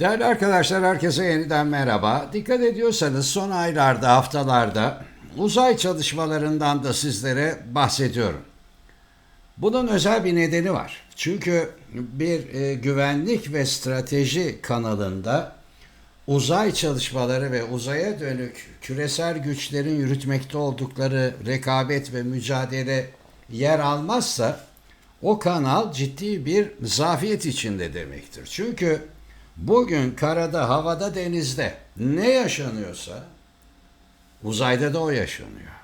Değerli arkadaşlar herkese yeniden merhaba. Dikkat ediyorsanız son aylarda, haftalarda uzay çalışmalarından da sizlere bahsediyorum. Bunun özel bir nedeni var. Çünkü bir e, güvenlik ve strateji kanalında uzay çalışmaları ve uzaya dönük küresel güçlerin yürütmekte oldukları rekabet ve mücadele yer almazsa o kanal ciddi bir zafiyet içinde demektir. Çünkü bugün karada, havada, denizde ne yaşanıyorsa uzayda da o yaşanıyor.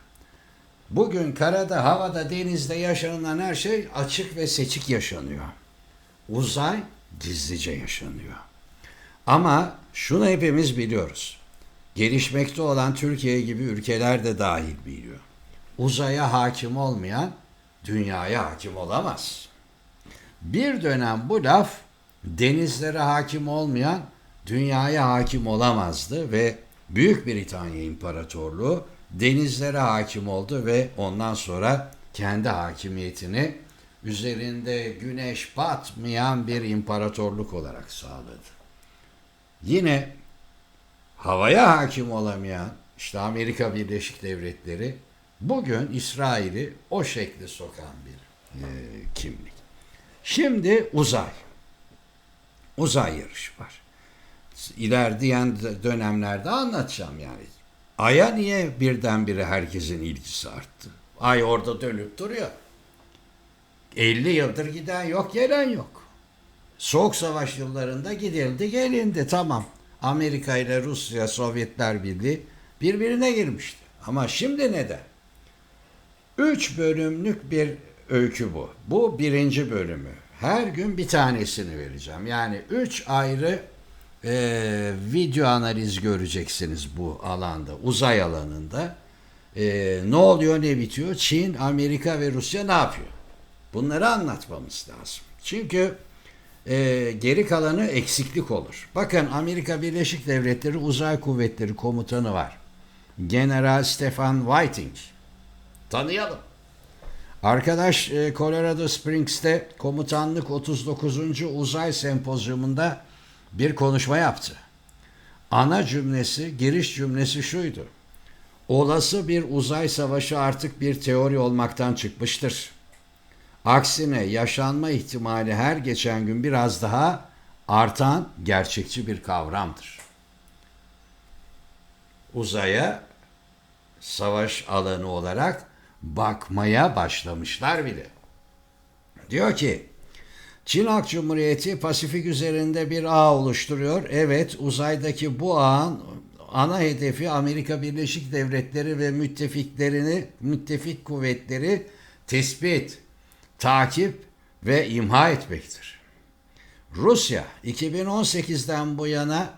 Bugün karada, havada, denizde yaşanılan her şey açık ve seçik yaşanıyor. Uzay gizlice yaşanıyor. Ama şunu hepimiz biliyoruz. Gelişmekte olan Türkiye gibi ülkeler de dahil biliyor. Uzaya hakim olmayan dünyaya hakim olamaz. Bir dönem bu laf denizlere hakim olmayan dünyaya hakim olamazdı ve Büyük Britanya İmparatorluğu denizlere hakim oldu ve ondan sonra kendi hakimiyetini üzerinde güneş batmayan bir imparatorluk olarak sağladı. Yine havaya hakim olamayan işte Amerika Birleşik Devletleri bugün İsrail'i o şekle sokan bir e, kimlik. Şimdi uzay. Uzay yarışı var. İlerleyen dönemlerde anlatacağım yani. Ay'a niye birdenbire herkesin ilgisi arttı? Ay orada dönüp duruyor. 50 yıldır giden yok, gelen yok. Soğuk savaş yıllarında gidildi, gelindi tamam. Amerika ile Rusya, Sovyetler Birliği birbirine girmişti. Ama şimdi neden? Üç bölümlük bir öykü bu. Bu birinci bölümü. Her gün bir tanesini vereceğim. Yani üç ayrı e, video analiz göreceksiniz bu alanda, uzay alanında. E, ne oluyor, ne bitiyor? Çin, Amerika ve Rusya ne yapıyor? Bunları anlatmamız lazım. Çünkü e, geri kalanı eksiklik olur. Bakın Amerika Birleşik Devletleri Uzay Kuvvetleri Komutanı var. General Stefan Whiting. Tanıyalım. Arkadaş e, Colorado Springs'te komutanlık 39. uzay sempozyumunda bir konuşma yaptı. Ana cümlesi, giriş cümlesi şuydu. Olası bir uzay savaşı artık bir teori olmaktan çıkmıştır. Aksine yaşanma ihtimali her geçen gün biraz daha artan gerçekçi bir kavramdır. Uzaya savaş alanı olarak bakmaya başlamışlar bile. Diyor ki Çin Halk Cumhuriyeti Pasifik üzerinde bir ağ oluşturuyor. Evet uzaydaki bu ağın ana hedefi Amerika Birleşik Devletleri ve müttefiklerini, müttefik kuvvetleri tespit, takip ve imha etmektir. Rusya 2018'den bu yana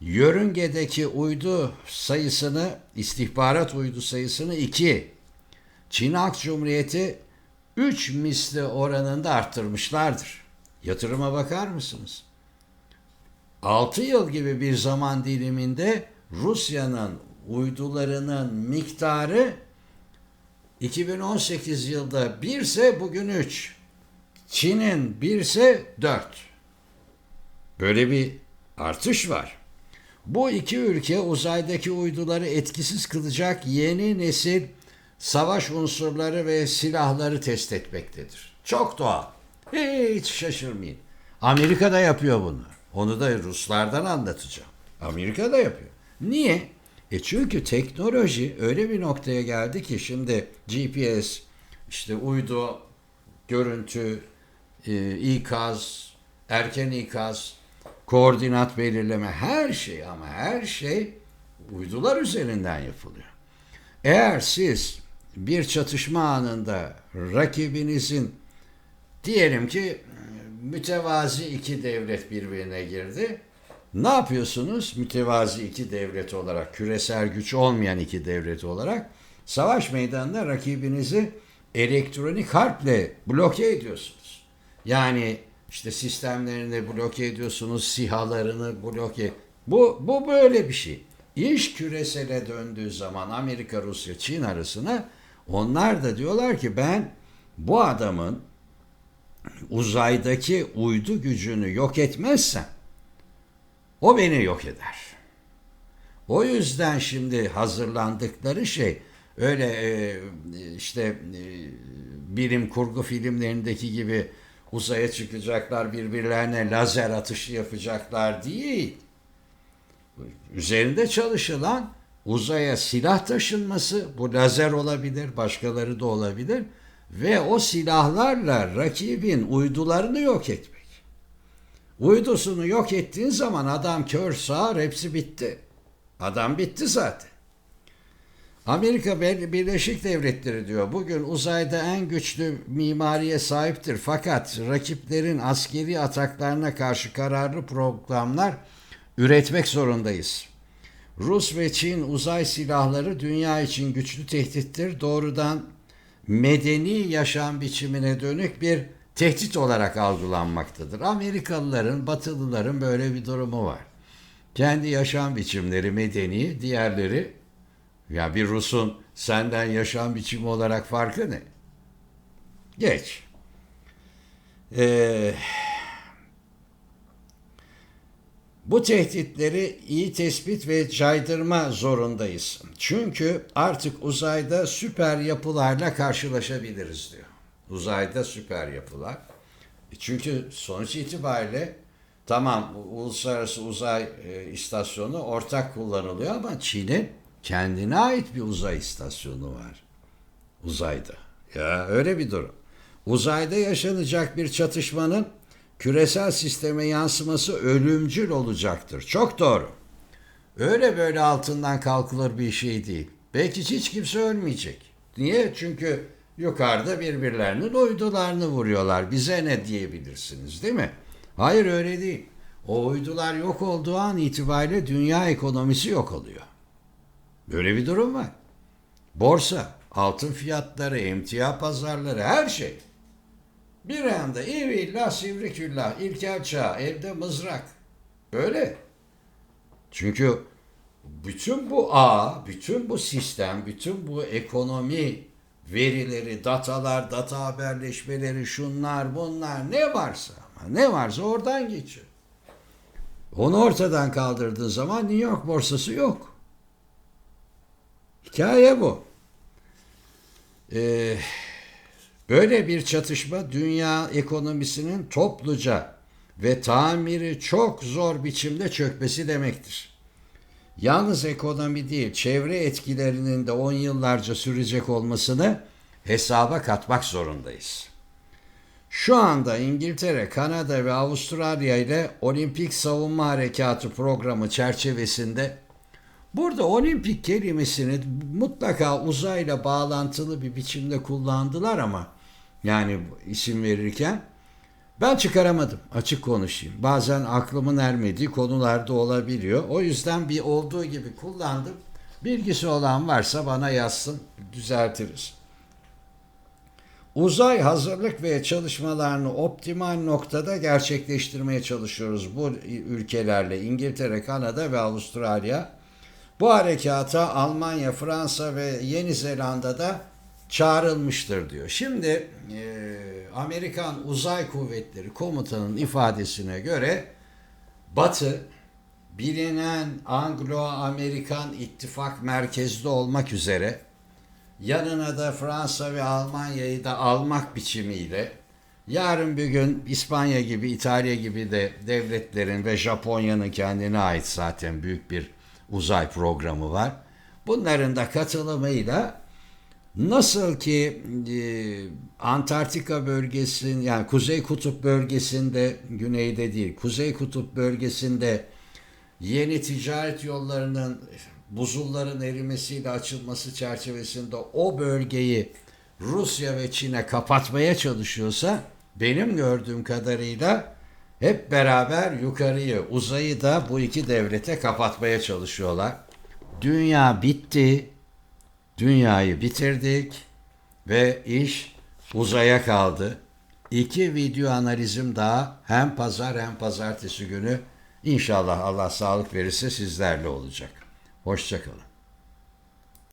yörüngedeki uydu sayısını, istihbarat uydu sayısını 2, Çin Halk Cumhuriyeti 3 misli oranında arttırmışlardır. Yatırıma bakar mısınız? 6 yıl gibi bir zaman diliminde Rusya'nın uydularının miktarı 2018 yılda 1 ise bugün 3. Çin'in 1 ise 4. Böyle bir artış var. Bu iki ülke uzaydaki uyduları etkisiz kılacak yeni nesil savaş unsurları ve silahları test etmektedir. Çok doğal. Hiç şaşırmayın. Amerika da yapıyor bunu. Onu da Ruslardan anlatacağım. Amerika da yapıyor. Niye? E çünkü teknoloji öyle bir noktaya geldi ki şimdi GPS, işte uydu, görüntü, e, ikaz, erken ikaz, koordinat belirleme her şey ama her şey uydular üzerinden yapılıyor. Eğer siz bir çatışma anında rakibinizin diyelim ki mütevazi iki devlet birbirine girdi. Ne yapıyorsunuz? Mütevazi iki devlet olarak, küresel güç olmayan iki devlet olarak savaş meydanında rakibinizi elektronik harple bloke ediyorsunuz. Yani işte sistemlerini bloke ediyorsunuz, sihalarını bloke. Bu, bu böyle bir şey. İş küresele döndüğü zaman Amerika, Rusya, Çin arasına onlar da diyorlar ki ben bu adamın uzaydaki uydu gücünü yok etmezsem O beni yok eder. O yüzden şimdi hazırlandıkları şey öyle e, işte e, bilim kurgu filmlerindeki gibi uzaya çıkacaklar birbirlerine lazer atışı yapacaklar değil. Üzerinde çalışılan uzaya silah taşınması bu lazer olabilir başkaları da olabilir ve o silahlarla rakibin uydularını yok etmek. Uydusunu yok ettiğin zaman adam kör sağır hepsi bitti. Adam bitti zaten. Amerika Birleşik Devletleri diyor bugün uzayda en güçlü mimariye sahiptir fakat rakiplerin askeri ataklarına karşı kararlı programlar üretmek zorundayız. Rus ve Çin uzay silahları dünya için güçlü tehdittir. Doğrudan medeni yaşam biçimine dönük bir tehdit olarak algılanmaktadır. Amerikalıların, Batılıların böyle bir durumu var. Kendi yaşam biçimleri medeni, diğerleri ya bir Rus'un senden yaşam biçimi olarak farkı ne? Geç. Ee, bu tehditleri iyi tespit ve caydırma zorundayız. Çünkü artık uzayda süper yapılarla karşılaşabiliriz diyor. Uzayda süper yapılar. E çünkü sonuç itibariyle tamam uluslararası uzay e, istasyonu ortak kullanılıyor ama Çin'in kendine ait bir uzay istasyonu var. Uzayda. Ya öyle bir durum. Uzayda yaşanacak bir çatışmanın küresel sisteme yansıması ölümcül olacaktır. Çok doğru. Öyle böyle altından kalkılır bir şey değil. Belki hiç kimse ölmeyecek. Niye? Çünkü yukarıda birbirlerinin uydularını vuruyorlar. Bize ne diyebilirsiniz değil mi? Hayır öyle değil. O uydular yok olduğu an itibariyle dünya ekonomisi yok oluyor. Böyle bir durum var. Borsa, altın fiyatları, emtia pazarları her şey. Bir anda ivillah sivri küllah, ilkel çağ, evde mızrak. Böyle. Çünkü bütün bu ağ, bütün bu sistem, bütün bu ekonomi verileri, datalar, data haberleşmeleri, şunlar bunlar ne varsa ama ne varsa oradan geçiyor. Onu ortadan kaldırdığın zaman New York borsası yok. Hikaye bu. Ee, böyle bir çatışma dünya ekonomisinin topluca ve tamiri çok zor biçimde çökmesi demektir. Yalnız ekonomi değil, çevre etkilerinin de on yıllarca sürecek olmasını hesaba katmak zorundayız. Şu anda İngiltere, Kanada ve Avustralya ile Olimpik Savunma Harekatı programı çerçevesinde burada olimpik kelimesini mutlaka uzayla bağlantılı bir biçimde kullandılar ama yani isim verirken ben çıkaramadım açık konuşayım. Bazen aklımın ermediği konularda olabiliyor. O yüzden bir olduğu gibi kullandım. Bilgisi olan varsa bana yazsın düzeltiriz. Uzay hazırlık ve çalışmalarını optimal noktada gerçekleştirmeye çalışıyoruz bu ülkelerle İngiltere, Kanada ve Avustralya. Bu harekata Almanya, Fransa ve Yeni Zelanda'da çağrılmıştır diyor. Şimdi e, Amerikan Uzay Kuvvetleri Komutanı'nın ifadesine göre Batı bilinen Anglo-Amerikan ittifak merkezli olmak üzere yanına da Fransa ve Almanya'yı da almak biçimiyle yarın bir gün İspanya gibi İtalya gibi de devletlerin ve Japonya'nın kendine ait zaten büyük bir uzay programı var. Bunların da katılımıyla nasıl ki e, Antarktika bölgesinin yani Kuzey Kutup bölgesinde güneyde değil Kuzey Kutup bölgesinde yeni ticaret yollarının buzulların erimesiyle açılması çerçevesinde o bölgeyi Rusya ve Çin'e kapatmaya çalışıyorsa benim gördüğüm kadarıyla hep beraber yukarıyı, uzayı da bu iki devlete kapatmaya çalışıyorlar. Dünya bitti. Dünyayı bitirdik ve iş uzaya kaldı. İki video analizim daha hem pazar hem pazartesi günü inşallah Allah sağlık verirse sizlerle olacak. Hoşçakalın.